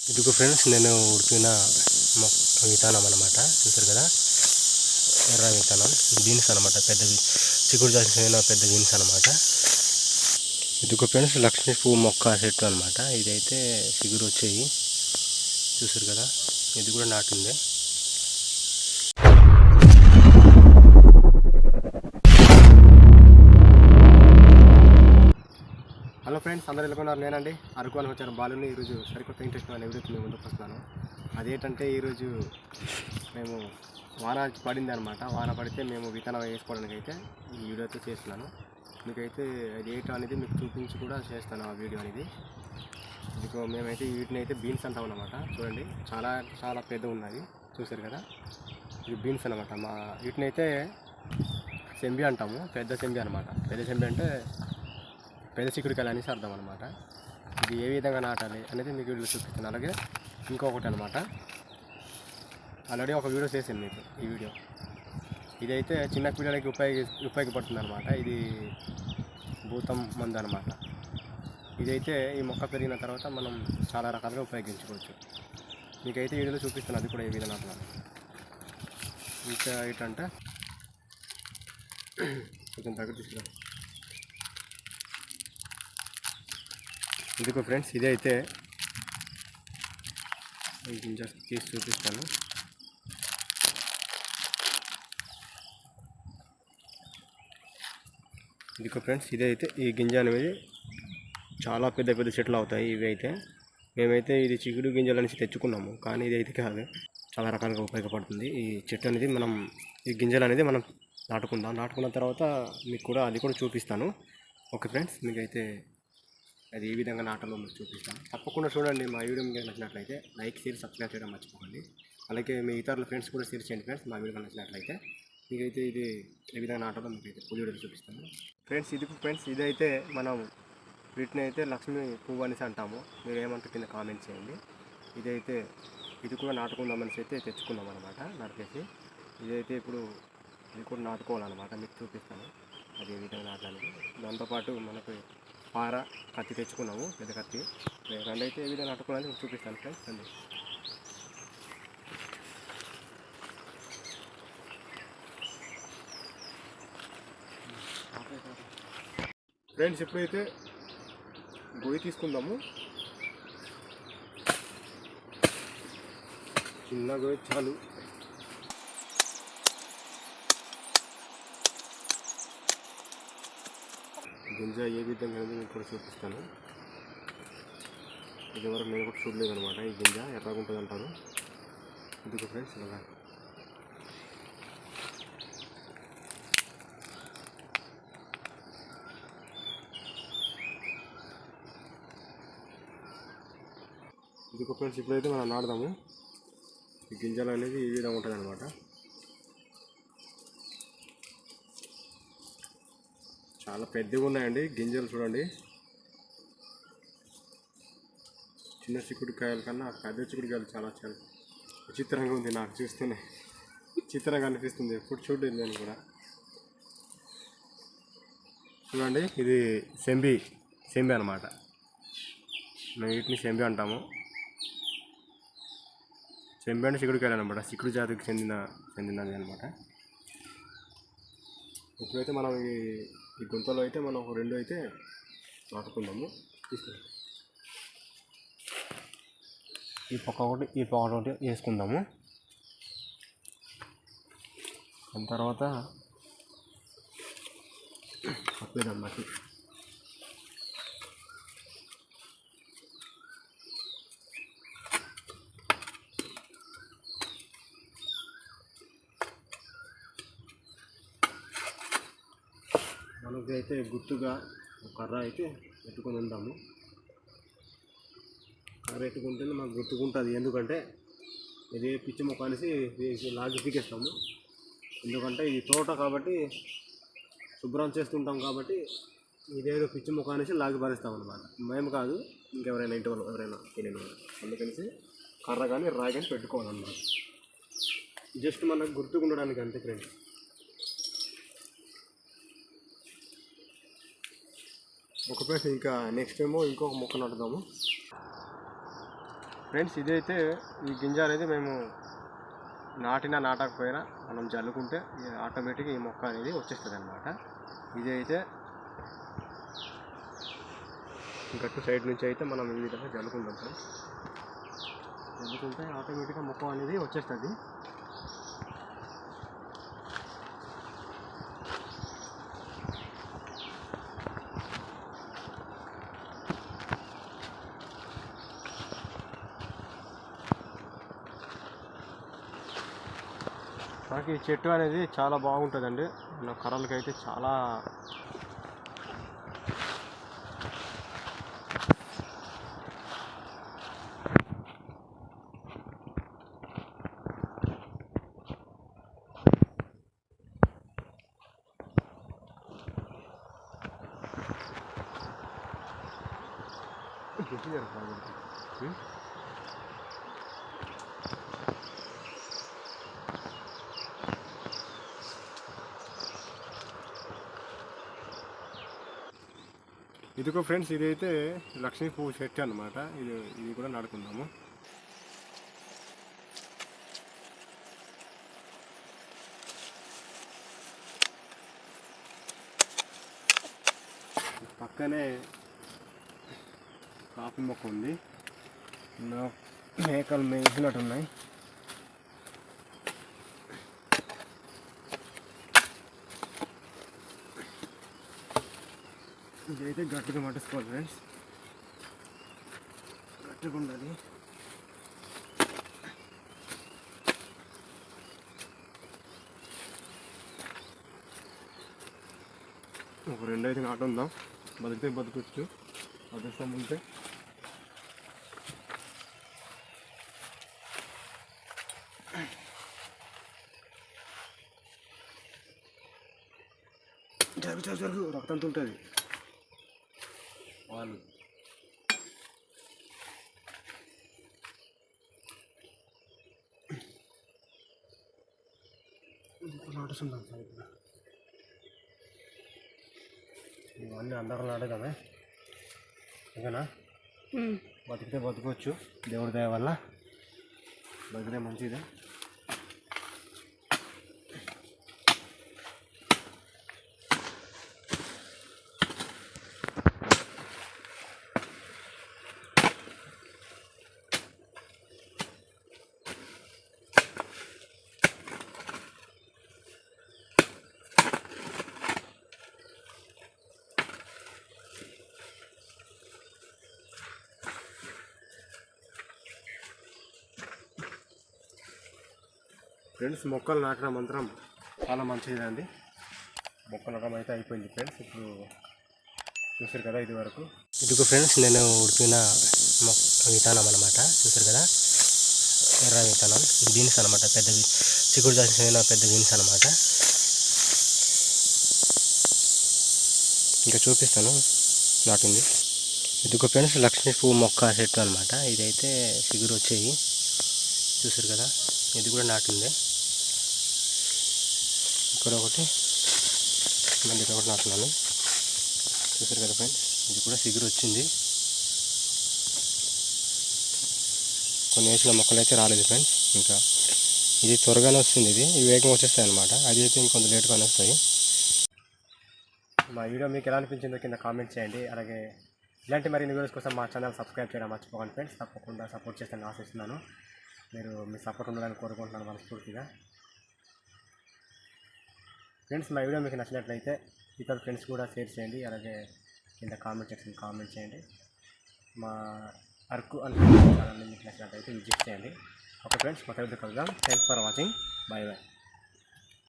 ఇదిగో ఫ్రెండ్స్ నేను ఉడికిన విత్తనం అనమాట చూసారు కదా? ఎర్ర విత్తనం బీన్స్ అనమాట పెద్ద చిగురు చిక్కుడు చేసిన పెద్ద బీన్స్ అనమాట ఇదిగో ఫ్రెండ్స్ లక్ష్మీ పువ్వు మొక్క చెట్టు అనమాట ఇదైతే చిగురు వచ్చేవి చూసారు కదా? ఇది కూడా నాటిందే. హలో ఫ్రెండ్స్ అందరూ ఎలాగొన్నారు నేనండి. అరకు అని వచ్చాను బాలుని ఈరోజు సరికొత్త ఇంట్రెస్ట్ అని ఎవరైతే మేము ముందుకు వస్తున్నాను. అదేంటంటే ఈరోజు మేము వాన పడింది అనమాట వాన పడితే మేము విత్తనం వేసుకోవడానికి అయితే ఈ వీడియో అయితే చేస్తున్నాను. మీకైతే అది ఏటో అనేది మీకు చూపించి కూడా చేస్తాను ఆ వీడియో అనేది. ఇదిగో మేమైతే వీటిని అయితే బీన్స్ అంటాం అనమాట చూడండి చాలా చాలా పెద్ద ఉన్నది. చూసారు కదా? ఇది బీన్స్ అనమాట మా వీటిని అయితే సెంబి అంటాము. పెద్ద సెంబి అనమాట పెద్ద సెంబి అంటే పెద్ద చిక్కుడుకాయలు అనేసి అర్థం అనమాట ఇది ఏ విధంగా నాటాలి అనేది మీకు వీడియో చూపిస్తాను. అలాగే ఇంకొకటి అనమాట ఆల్రెడీ ఒక వీడియో చేసింది మీకు ఈ వీడియో. ఇదైతే చిన్న పిల్లలకి ఉపయోగి ఉపయోగపడుతుంది అనమాట ఇది భూతం మందు అనమాట ఇదైతే ఈ మొక్క పెరిగిన తర్వాత మనం చాలా రకాలుగా ఉపయోగించుకోవచ్చు. మీకైతే ఈ వీడియోలో చూపిస్తాను అది కూడా ఏ విధంగా నాటాలి. ఇంకా ఏంటంటే కొంచెం దగ్గర తీసుకురా. ఇదిగో ఫ్రెండ్స్ ఇదైతే జస్ట్ తీసి చూపిస్తాను. ఇదిగో ఫ్రెండ్స్ ఇదైతే ఈ గింజ అనేది చాలా పెద్ద పెద్ద చెట్లు అవుతాయి. ఇవి అయితే మేమైతే ఇది చిగుడు గింజలు అనేసి తెచ్చుకున్నాము. కానీ ఇది అయితే కాదు. చాలా రకాలుగా ఉపయోగపడుతుంది. ఈ చెట్టు అనేది మనం ఈ గింజలు అనేది మనం నాటుకుందాం. నాటుకున్న తర్వాత మీకు కూడా అది కూడా చూపిస్తాను. ఓకే ఫ్రెండ్స్ మీకైతే అది ఏ విధంగా నాటాలో మీకు చూపిస్తాను తప్పకుండా చూడండి మా వీడియో మీకు నచ్చినట్లయితే లైక్ షేర్ సబ్స్క్రైబ్ చేయడం మర్చిపోకండి. అలాగే మీ ఇతరుల ఫ్రెండ్స్ కూడా షేర్ చేయండి ఫ్రెండ్స్ మా వీడియో నచ్చినట్లయితే. మీకైతే ఇది ఏ విధంగా నాటాలో మీకు అయితే పులి వీడియోలో చూపిస్తాను. ఫ్రెండ్స్ ఇది ఫ్రెండ్స్ ఇదైతే మనం వీటిని అయితే లక్ష్మీ పువ్వు అనేసి అంటాము. మీరు ఏమంటారు కింద కామెంట్ చేయండి. ఇదైతే ఇది కూడా నాటుకుందామనేసి అయితే తెచ్చుకున్నాం అనమాట నరికేసి. ఇదైతే ఇప్పుడు ఇది కూడా నాటుకోవాలన్నమాట మీకు చూపిస్తాను. అది ఏ విధంగా నాటాలి దాంతోపాటు మనకు పార కత్తి తెచ్చుకున్నాము పెద్ద కత్తి. రెండు అయితే ఏ విధంగా నాటుకోవాలని చూపిస్తాను ఫ్రెండ్స్ అండి ఫ్రెండ్స్ ఎప్పుడైతే గొయ్యి తీసుకుందాము చిన్న గొయ్యి చాలు. గింజ ఏ విధంగా అనేది మీకు కూడా చూపిస్తాను. ఇది వరకు నేను కూడా చూడలేదు అనమాట ఈ గింజ. ఎర్రగా ఉంటుంది అంటారు ఇదిగో ఫ్రెండ్స్ ఇలా ఇదిగో ఫ్రెండ్స్ ఇప్పుడైతే మనం నాడదాము ఈ గింజలు అనేది ఈ విధంగా ఉంటుంది అనమాట చాలా పెద్దగా ఉన్నాయండి. గింజలు చూడండి. చిన్న చిక్కుడుకాయల కన్నా పెద్ద చిక్కుడుకాయలు చాలా చాలా విచిత్రంగా ఉంది నాకు చూస్తేనే. విచిత్రంగా అనిపిస్తుంది. ఎప్పుడు చూడలేదు నేను కూడా. చూడండి ఇది సెంబి సెంబి అనమాట మేము వీటిని సెంబి అంటాము. సెంబి అంటే చిక్కుడుకాయలు అనమాట చిక్కుడు జాతికి చెందిన చెందినది అనమాట ఇప్పుడైతే మనం ఈ ఈ గుంతలో అయితే మనం ఒక రెండు అయితే నాటుకుందాము తీసుకుందాం ఈ పక్క ఒకటి ఈ పక్క ఒకటి వేసుకుందాము. దాని తర్వాత కప్పేదాం మనకి అయితే గుర్తుగా కర్ర అయితే పెట్టుకొని ఉందాము. కర్ర పెట్టుకుంటేనే మాకు గుర్తుకుంటుంది. ఎందుకంటే ఇది పిచ్చి కలిసి లాగి పీకేస్తాము. ఎందుకంటే ఇది తోట కాబట్టి శుభ్రం చేస్తుంటాం కాబట్టి ఇదేదో పిచ్చి ముఖం అనేసి లాగి భరిస్తాం అనమాట మేము కాదు ఇంకెవరైనా ఇంటి వాళ్ళు ఎవరైనా తెలియని వాళ్ళు. అందుకనేసి కర్ర కానీ రాయి కానీ పెట్టుకోవాలన్నమాట. జస్ట్ మనకు గుర్తుకుండడానికి అంతే ఫ్రెండ్స్. ఒక ప్లేస్ ఇంకా నెక్స్ట్ ఏమో ఇంకొక మొక్క నాటుదాము ఫ్రెండ్స్ ఇదైతే ఈ గింజ అనేది మేము నాటినా నాటకపోయినా మనం జల్లుకుంటే ఆటోమేటిక్గా ఈ మొక్క అనేది వచ్చేస్తుంది అనమాట ఇది అయితే గట్టు సైడ్ నుంచి అయితే మనం ఈ విధంగా జల్లుకుంటాం ఫ్రెండ్స్ జల్లుకుంటే ఆటోమేటిక్గా మొక్క అనేది వచ్చేస్తుంది. నాకు ఈ చెట్టు అనేది చాలా బాగుంటుందండి మన కర్రలకి అయితే చాలా గట్టి జరుగుతుంది. ఇదిగో ఫ్రెండ్స్ ఇదైతే లక్ష్మీ పువ్వు చెట్టు అనమాట ఇది ఇది కూడా నాటుకుందాము. పక్కనే కాఫీ మొక్క ఉంది. మేకలు మేసినట్టున్నాయి. ఇదైతే గట్టిగా మట్టుకోవాలి ఫ్రెండ్స్ గట్టిగా ఉండాలి. ఒక రెండు అయితే నాటు ఉందాం. బతికితే బతకొచ్చు. అదృష్టం ఉంటే. జరుగు జరుగు జరుగు. రక్తంతో ఉంటుంది వాళ్ళు నాటుతుందాం సార్ ఇప్పుడు ఇవన్నీ అందరూ నాటకమే ఓకేనా? బతికితే బతకొచ్చు. దేవుడి దయ వల్ల. బతికితే మంచిదే. ఫ్రెండ్స్ మొక్కలు నాటడం మంత్రం చాలా మంచిదండి మొక్కలు నాటడం అయితే అయిపోయింది ఫ్రెండ్స్ ఇప్పుడు చూసారు కదా ఇది వరకు. ఇదిగో ఫ్రెండ్స్ నేను ఉడిపిన మొక్క విధానం అనమాట చూసారు కదా? ఎర్ర విత్తనం బీన్స్ అనమాట పెద్ద చిక్కుడు దాచిన పెద్ద బీన్స్ అనమాట ఇంకా చూపిస్తాను నాటింది. ఇదిగో ఫ్రెండ్స్ లక్ష్మీ పువ్వు మొక్క చెట్టు అనమాట ఇదైతే చిగురు వచ్చేవి చూసారు కదా? ఇది కూడా నాటిందే. ఇక్కడ ఒకటి మళ్ళీ ఇక్కడ ఒకటి నాటున్నాను. చూసారు కదా ఫ్రెండ్స్ ఇది కూడా చిగురు వచ్చింది. కొన్ని వేసిన మొక్కలు అయితే రాలేదు ఫ్రెండ్స్ ఇంకా ఇది త్వరగానే వస్తుంది ఇది. ఇవి వేగంగా వచ్చేస్తాయి అనమాట అది అయితే ఇంకొంత లేట్గానే వస్తాయి. మా వీడియో మీకు ఎలా అనిపించిందో కింద కామెంట్ చేయండి. అలాగే ఇలాంటి మరిన్ని వీడియోస్ కోసం మా ఛానల్ సబ్స్క్రైబ్ చేయడం మర్చిపోకండి ఫ్రెండ్స్ తప్పకుండా సపోర్ట్ చేస్తాను ఆశిస్తున్నాను. మీరు మీ సపోర్ట్ ఉండాలని కోరుకుంటున్నాను మనస్ఫూర్తిగా. ఫ్రెండ్స్ మా వీడియో మీకు నచ్చినట్లయితే ఇతర ఫ్రెండ్స్ కూడా షేర్ చేయండి. అలాగే కింద కామెంట్ సెక్షన్ కామెంట్ చేయండి. మా అరకు అని మీకు నచ్చినట్లయితే విజిట్ చేయండి. ఓకే ఫ్రెండ్స్ మా తెలుగు కలుద్దాం. Thanks for watching bye bye